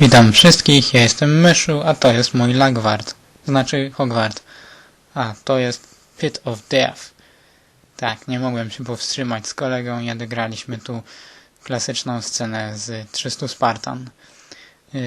Witam wszystkich, ja jestem Myszu, a to jest mój Lagward. Znaczy Hogwart. A, to jest Pit of Death. Tak, nie mogłem się powstrzymać z kolegą i odegraliśmy tu klasyczną scenę z 300 Spartan. Yy,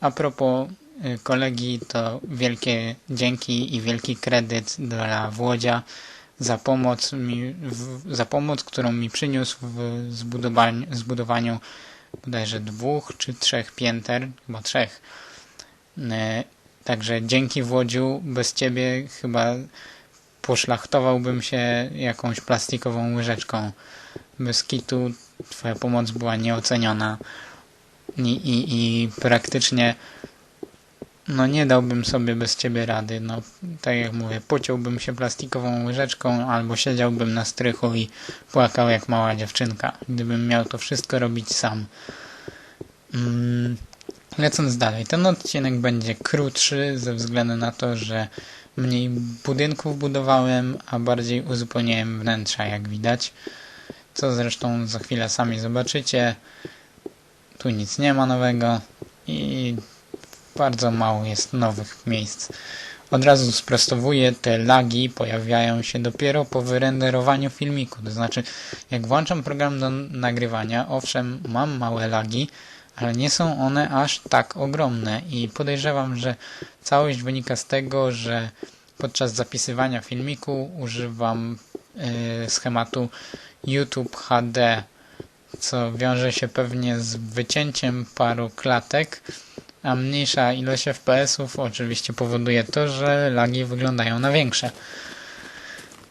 a propos yy, kolegi, to wielkie dzięki i wielki kredyt dla Włodzia za pomoc, mi, za pomoc którą mi przyniósł w zbudowaniu, zbudowaniu bodajże dwóch czy trzech pięter, chyba trzech. E, Także dzięki Włodziu, bez ciebie chyba poszlachtowałbym się jakąś plastikową łyżeczką. Bez kitu twoja pomoc była nieoceniona i, i, i praktycznie no nie dałbym sobie bez ciebie rady. No tak jak mówię, pociąłbym się plastikową łyżeczką albo siedziałbym na strychu i płakał jak mała dziewczynka, gdybym miał to wszystko robić sam. Mm, Lecąc dalej, ten odcinek będzie krótszy ze względu na to, że mniej budynków budowałem, a bardziej uzupełniałem wnętrza, jak widać. Co zresztą za chwilę sami zobaczycie. Tu nic nie ma nowego i bardzo mało jest nowych miejsc. Od razu sprostowuję, te lagi pojawiają się dopiero po wyrenderowaniu filmiku. To znaczy, jak włączam program do nagrywania, owszem, mam małe lagi, ale nie są one aż tak ogromne i podejrzewam, że całość wynika z tego, że podczas zapisywania filmiku używam y, schematu YouTube HD, co wiąże się pewnie z wycięciem paru klatek, a mniejsza ilość FPS-ów oczywiście powoduje to, że lagi wyglądają na większe.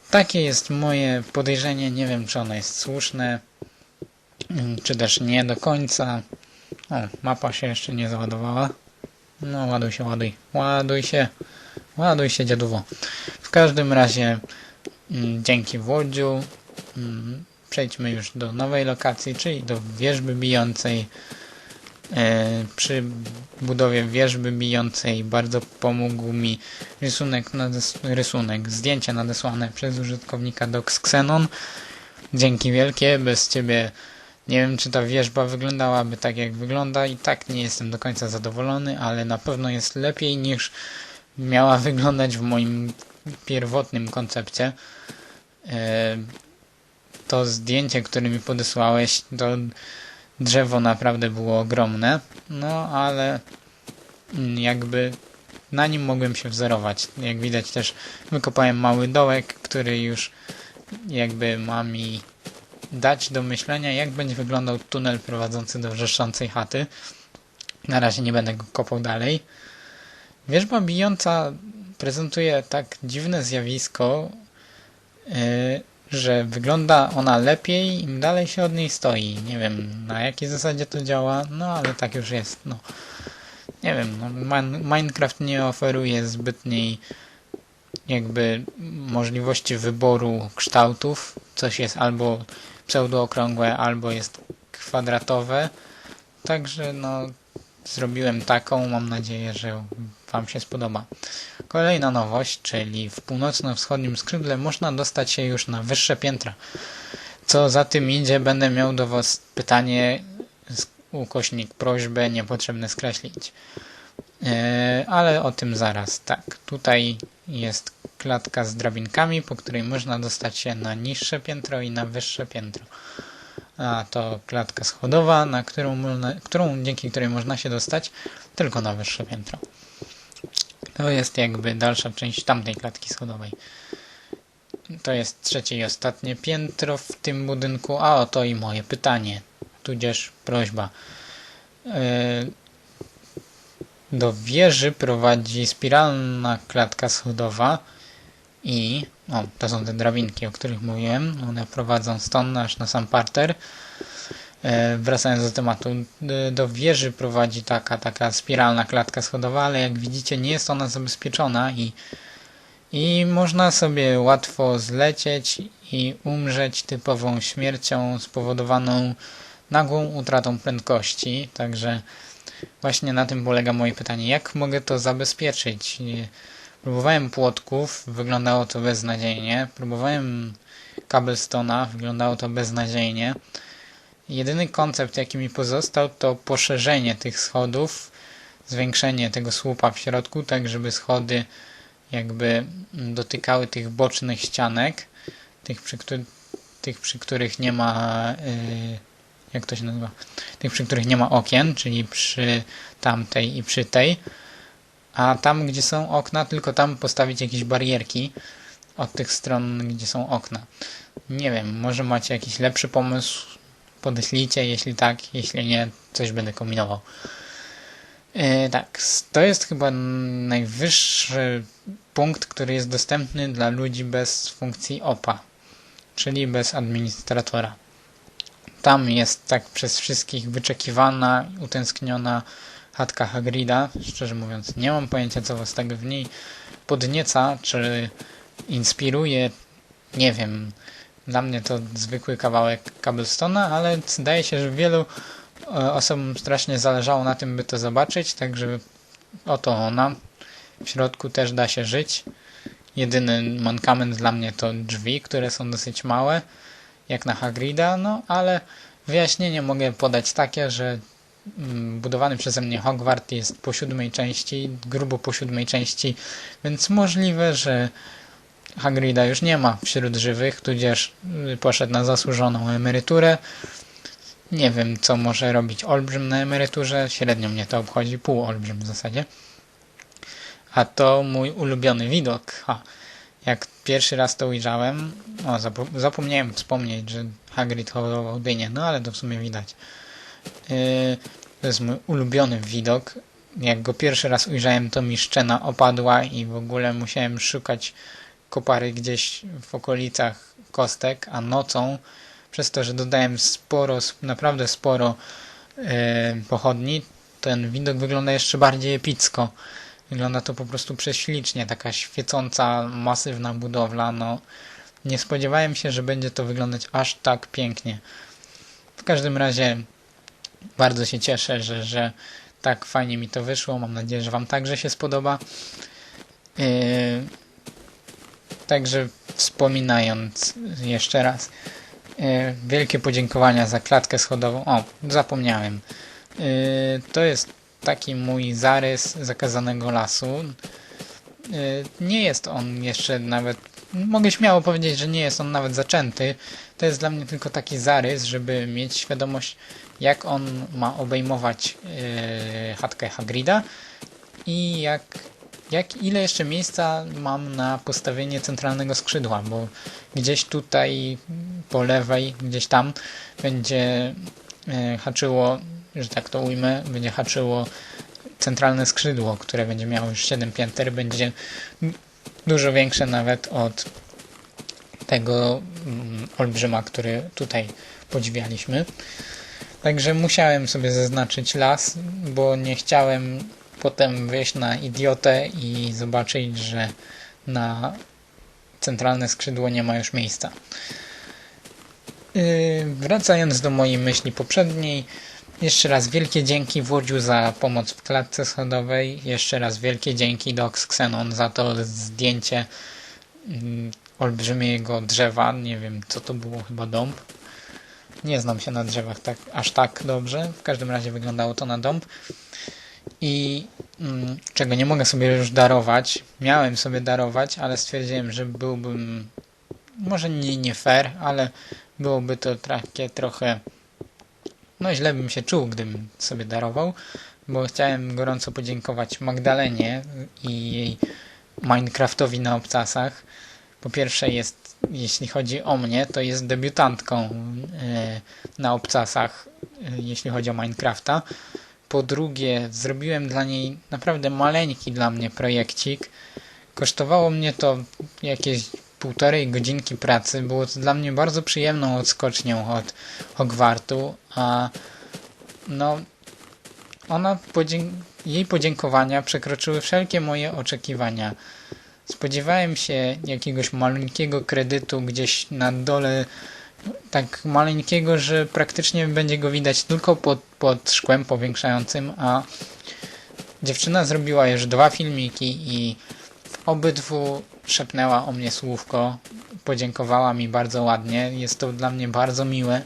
Takie jest moje podejrzenie, nie wiem czy ono jest słuszne, mm, czy też nie do końca. O, mapa się jeszcze nie załadowała. No, ładuj się, ładuj. Ładuj się. Ładuj się, dziadowo. W każdym razie, mm, dzięki Włodziu, mm, przejdźmy już do nowej lokacji, czyli do wieżby bijącej. E, przy budowie wieżby bijącej bardzo pomógł mi rysunek, rysunek, zdjęcie nadesłane przez użytkownika Dox Xenon. Dzięki wielkie, bez ciebie nie wiem, czy ta wieżba wyglądałaby tak, jak wygląda i tak nie jestem do końca zadowolony, ale na pewno jest lepiej niż miała wyglądać w moim pierwotnym koncepcie. E, To zdjęcie, które mi podesłałeś, to drzewo naprawdę było ogromne, no ale jakby na nim mogłem się wzorować. Jak widać też wykopałem mały dołek, który już jakby ma mi dać do myślenia, jak będzie wyglądał tunel prowadzący do wrzeszczącej chaty. Na razie nie będę go kopał dalej. Wierzba bijąca prezentuje tak dziwne zjawisko, yy, że wygląda ona lepiej, im dalej się od niej stoi. Nie wiem na jakiej zasadzie to działa, no ale tak już jest. No. Nie wiem, no, Minecraft nie oferuje zbytniej jakby możliwości wyboru kształtów. Coś jest albo pseudookrągłe, albo jest kwadratowe. Także no, zrobiłem taką. Mam nadzieję, że Wam się spodoba. Kolejna nowość, czyli w północno-wschodnim skrzydle można dostać się już na wyższe piętra. Co za tym idzie, będę miał do Was pytanie, ukośnik, prośbę, niepotrzebne skreślić. E, ale o tym zaraz. Tak, tutaj jest klatka z drabinkami, po której można dostać się na niższe piętro i na wyższe piętro. A to klatka schodowa, na którą, którą dzięki której można się dostać tylko na wyższe piętro. To jest jakby dalsza część tamtej klatki schodowej. To jest trzecie i ostatnie piętro w tym budynku, a oto i moje pytanie, tudzież prośba. Yy, do wieży prowadzi spiralna klatka schodowa i o, to są te drabinki, o których mówiłem. One prowadzą stąd aż na sam parter. E, wracając do tematu, d- do wieży prowadzi taka, taka spiralna klatka schodowa, ale jak widzicie nie jest ona zabezpieczona i, i można sobie łatwo zlecieć i umrzeć typową śmiercią spowodowaną nagłą utratą prędkości. Także Właśnie na tym polega moje pytanie. Jak mogę to zabezpieczyć? Próbowałem płotków, wyglądało to beznadziejnie. Próbowałem cobblestone'a, wyglądało to beznadziejnie. Jedyny koncept, jaki mi pozostał, to poszerzenie tych schodów, zwiększenie tego słupa w środku, tak żeby schody jakby dotykały tych bocznych ścianek, tych przy, tych, przy których nie ma, yy, jak to się nazywa, tych, przy których nie ma okien, czyli przy tamtej i przy tej, a tam, gdzie są okna, tylko tam postawić jakieś barierki od tych stron, gdzie są okna. Nie wiem, może macie jakiś lepszy pomysł, podeślijcie, jeśli tak, jeśli nie, coś będę kombinował. Yy, tak, to jest chyba najwyższy punkt, który jest dostępny dla ludzi bez funkcji OPA, czyli bez administratora. Tam jest tak przez wszystkich wyczekiwana, utęskniona chatka Hagrida. Szczerze mówiąc, nie mam pojęcia, co was tak w niej podnieca, czy inspiruje, nie wiem. Dla mnie to zwykły kawałek Cobblestona, ale zdaje się, że wielu e, osobom strasznie zależało na tym, by to zobaczyć, także oto ona. W środku też da się żyć. Jedyny mankament dla mnie to drzwi, które są dosyć małe, jak na Hagrida, no ale wyjaśnienie mogę podać takie, że mm, budowany przeze mnie Hogwart jest po siódmej części, grubo po siódmej części, więc możliwe, że Hagrida już nie ma wśród żywych, tudzież y, poszedł na zasłużoną emeryturę. Nie wiem, co może robić Olbrzym na emeryturze, średnio mnie to obchodzi, pół Olbrzym w zasadzie. A to mój ulubiony widok. Ha. Jak pierwszy raz to ujrzałem, o, zapo- zapomniałem wspomnieć, że Hagrid hodował dynię, no ale to w sumie widać. Yy, to jest mój ulubiony widok. Jak go pierwszy raz ujrzałem, to mi szczena opadła i w ogóle musiałem szukać kopary gdzieś w okolicach kostek, a nocą, przez to, że dodałem sporo, sp- naprawdę sporo yy, pochodni, ten widok wygląda jeszcze bardziej epicko. Wygląda to po prostu prześlicznie, taka świecąca, masywna budowla. No, nie spodziewałem się, że będzie to wyglądać aż tak pięknie. W każdym razie bardzo się cieszę, że, że tak fajnie mi to wyszło. Mam nadzieję, że Wam także się spodoba. Yy, także wspominając jeszcze raz, yy, wielkie podziękowania za klatkę schodową. O, zapomniałem. Yy, to jest taki mój zarys zakazanego lasu. Yy, Nie jest on jeszcze nawet, mogę śmiało powiedzieć, że nie jest on nawet zaczęty. To jest dla mnie tylko taki zarys, żeby mieć świadomość, jak on ma obejmować chatkę Hagrida i jak, jak ile jeszcze miejsca mam na postawienie centralnego skrzydła, bo gdzieś tutaj po lewej, gdzieś tam będzie yy, haczyło, że tak to ujmę, będzie haczyło centralne skrzydło, które będzie miało już 7 pięter, będzie dużo większe nawet od tego mm, olbrzyma, który tutaj podziwialiśmy. Także musiałem sobie zaznaczyć las, bo nie chciałem potem wyjść na idiotę i zobaczyć, że na centralne skrzydło nie ma już miejsca. Yy, wracając do mojej myśli poprzedniej, jeszcze raz wielkie dzięki Włodziu za pomoc w klatce schodowej. Jeszcze raz wielkie dzięki Dox Xenon za to zdjęcie mm, olbrzymiego drzewa. Nie wiem co to było, chyba dąb. Nie znam się na drzewach tak, aż tak dobrze. W każdym razie wyglądało to na dąb. I mm, czego nie mogę sobie już darować. Miałem sobie darować, ale stwierdziłem, że byłbym może nie, nie fair, ale byłoby to takie trochę no źle bym się czuł, gdybym sobie darował, bo chciałem gorąco podziękować Magdalenie i jej Minecraftowi na obcasach. Po pierwsze jest, jeśli chodzi o mnie, to jest debiutantką e, na obcasach, e, jeśli chodzi o Minecrafta. Po drugie, zrobiłem dla niej naprawdę maleńki dla mnie projekcik. Kosztowało mnie to jakieś półtorej godzinki pracy. Było to dla mnie bardzo przyjemną odskocznią od Hogwartu, a no ona jej podziękowania przekroczyły wszelkie moje oczekiwania. Spodziewałem się jakiegoś maleńkiego kredytu gdzieś na dole, tak maleńkiego, że praktycznie będzie go widać tylko pod, pod szkłem powiększającym, a dziewczyna zrobiła już dwa filmiki i obydwu szepnęła o mnie słówko, podziękowała mi bardzo ładnie. Jest to dla mnie bardzo miłe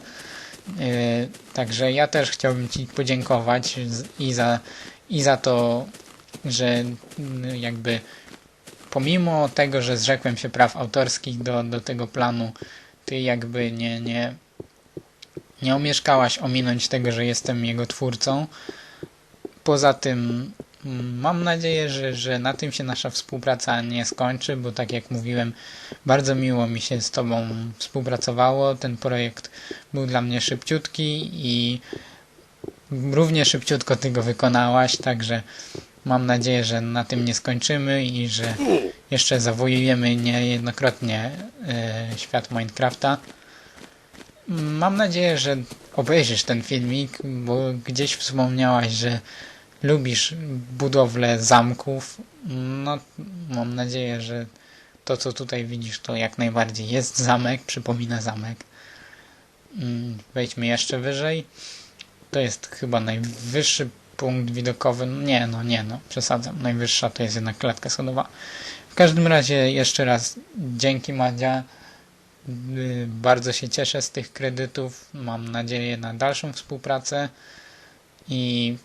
Yy, Także ja też chciałbym Ci podziękować i za, i za to, że mm, jakby pomimo tego, że zrzekłem się praw autorskich do, do tego planu, Ty jakby nie, nie, nie omieszkałaś ominąć tego, że jestem jego twórcą. Poza tym mm, mam nadzieję, że, że na tym się nasza współpraca nie skończy, bo tak jak mówiłem, bardzo miło mi się z Tobą współpracowało. Ten projekt był dla mnie szybciutki i równie szybciutko Ty go wykonałaś, także mam nadzieję, że na tym nie skończymy i że jeszcze zawojujemy niejednokrotnie e, świat Minecrafta. Mam nadzieję, że obejrzysz ten filmik, bo gdzieś wspomniałaś, że lubisz budowlę zamków. No, mam nadzieję, że to, co tutaj widzisz, to jak najbardziej jest zamek, przypomina zamek. Mm, Wejdźmy jeszcze wyżej. To jest chyba najwyższy punkt widokowy. Nie, no nie, no, przesadzam. Najwyższa to jest jednak klatka schodowa. W każdym razie jeszcze raz dzięki Madzia. Y, Bardzo się cieszę z tych kredytów. Mam nadzieję na dalszą współpracę i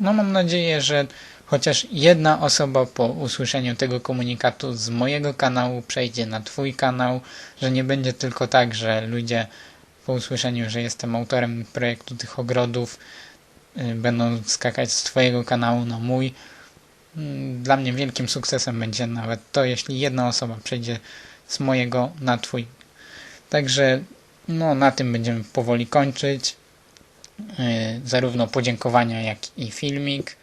no mam nadzieję, że chociaż jedna osoba po usłyszeniu tego komunikatu z mojego kanału przejdzie na Twój kanał, że nie będzie tylko tak, że ludzie po usłyszeniu, że jestem autorem projektu tych ogrodów, będą skakać z Twojego kanału na mój. Mm, Dla mnie wielkim sukcesem będzie nawet to, jeśli jedna osoba przejdzie z mojego na Twój. Także no, na tym będziemy powoli kończyć. Yy, zarówno podziękowania, jak i filmik.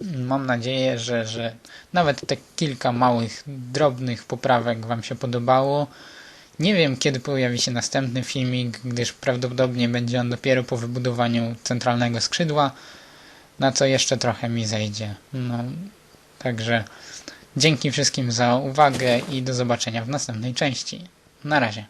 Mam nadzieję, że, że nawet te kilka małych, drobnych poprawek Wam się podobało. Nie wiem, kiedy pojawi się następny filmik, gdyż prawdopodobnie będzie on dopiero po wybudowaniu centralnego skrzydła, na co jeszcze trochę mi zejdzie. No, także dzięki wszystkim za uwagę i do zobaczenia w następnej części. Na razie.